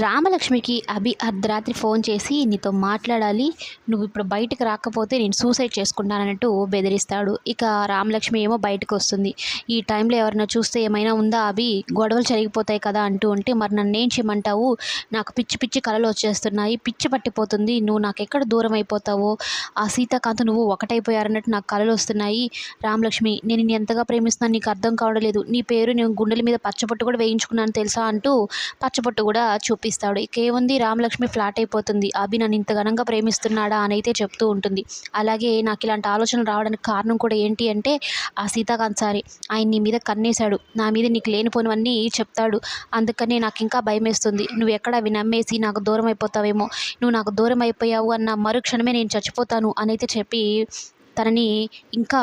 రామలక్ష్మికి అభి అర్ధరాత్రి ఫోన్ చేసి నీతో మాట్లాడాలి. నువ్వు ఇప్పుడు బయటకు రాకపోతే నేను సూసైడ్ చేసుకుంటానన్నట్టు బెదిరిస్తాడు. ఇక రామలక్ష్మి ఏమో బయటకు వస్తుంది. ఈ టైంలో ఎవరైనా చూస్తే ఏమైనా ఉందా అభి? గొడవలు జరిగిపోతాయి కదా అంటూ ఉంటే మరి నన్ను ఏం చేయమంటావు? నాకు పిచ్చి పిచ్చి కళలు వచ్చేస్తున్నాయి. పిచ్చి పట్టిపోతుంది. నువ్వు నాకు ఎక్కడ దూరం అయిపోతావో? ఆ సీతాకాంత్ నువ్వు ఒకటైపోయారన్నట్టు నాకు కళలు వస్తున్నాయి. రామలక్ష్మి నేను నేను ఎంతగా ప్రేమిస్తున్నాను నీకు అర్థం కావడం లేదు. నీ పేరు నేను గుండెల మీద పచ్చపొట్టు కూడా వేయించుకున్నాను తెలుసా? అంటూ పచ్చపొట్టు కూడా చూపిస్తాడు ఇకేముంది? రామలక్ష్మి ఫ్లాట్ అయిపోతుంది. అభి నన్ను ఇంత ఘనంగా ప్రేమిస్తున్నాడా? అని అయితే చెప్తూ ఉంటుంది. అలాగే నాకు ఇలాంటి ఆలోచనలు రావడానికి కారణం కూడా ఏంటి అంటే ఆ సీతాకాంత్ సారి. ఆయన నీ మీద కన్నేశాడు. నా మీద నీకు లేనిపోనివన్నీ చెప్తాడు. అందుకనే నాకు ఇంకా భయం వేస్తుంది. నువ్వు ఎక్కడ అవి నమ్మేసి నాకు దూరం అయిపోతావేమో? నువ్వు నాకు దూరం అయిపోయావు అన్న మరుక్షణమే నేను చచ్చిపోతాను అని అయితే చెప్పి తనని ఇంకా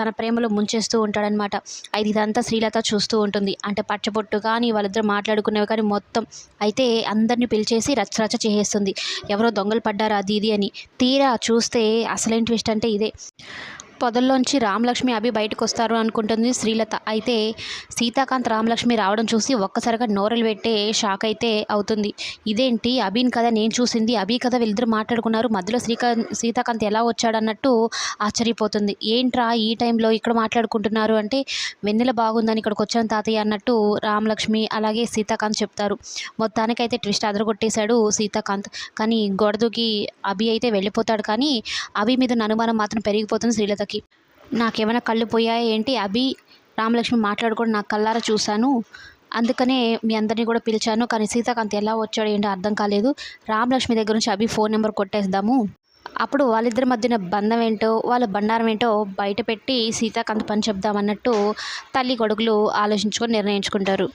తన ప్రేమలో ముంచేస్తూ ఉంటాడనమాట అయితే ఇదంతా శ్రీలత చూస్తూ ఉంటుంది. అంటే పచ్చబొట్టు కానీ వాళ్ళిద్దరు మాట్లాడుకునేవి కానీ మొత్తం అయితే అందరిని పిలిచేసి రచ్చ రచ్చ చేసేస్తుంది. ఎవరో దొంగలు పడ్డారు అది ఇది అని. తీరా చూస్తే అసలేం ట్విస్ట్ అంటే ఇదే. పొదల్లోంచి రామలక్ష్మి అభి బయటకు వస్తారు అనుకుంటుంది శ్రీలత. అయితే సీతాకాంత్ రామలక్ష్మి రావడం చూసి ఒక్కసారిగా నోరలు పెట్టే షాక్ అయితే అవుతుంది. ఇదేంటి? అభిని కథ నేను చూసింది. అభి కథ వీళ్ళిద్దరు మాట్లాడుకున్నారు. మధ్యలో శ్రీకాంత్ సీతాకాంత్ ఎలా వచ్చాడన్నట్టు ఆశ్చర్యపోతుంది. ఏంట్రా ఈ టైంలో ఇక్కడ మాట్లాడుకుంటున్నారు అంటే వెన్నెల బాగుందని ఇక్కడికి వచ్చాను తాతయ్య అన్నట్టు రామలక్ష్మి అలాగే సీతాకాంత్ చెప్తారు. మొత్తానికైతే ట్విస్ట్ అదరగొట్టేశాడు సీతాకాంత్. కానీ గొడదుకి అభి అయితే వెళ్ళిపోతాడు. కానీ అభి మీద అనుమానం మాత్రం పెరిగిపోతుంది శ్రీలతకి. నాకేమైనా కళ్ళు పోయాయా ఏంటి? అభి రామలక్ష్మి మాట్లాడుకోవడం నాకు కల్లారా చూశాను. అందుకనే మీ అందరినీ కూడా పిలిచాను. కానీ సీతాకాంత్ ఎలా వచ్చాడు ఏంటో అర్థం కాలేదు. రామలక్ష్మి దగ్గర నుంచి అభి ఫోన్ నెంబర్ కొట్టేద్దాము. అప్పుడు వాళ్ళిద్దరి మధ్యన బంధం ఏంటో వాళ్ళ బండారం ఏంటో బయట పెట్టి సీతాకాంత్ పని చెప్దామన్నట్టు తల్లి కొడుకులు ఆలోచించుకొని నిర్ణయించుకుంటారు.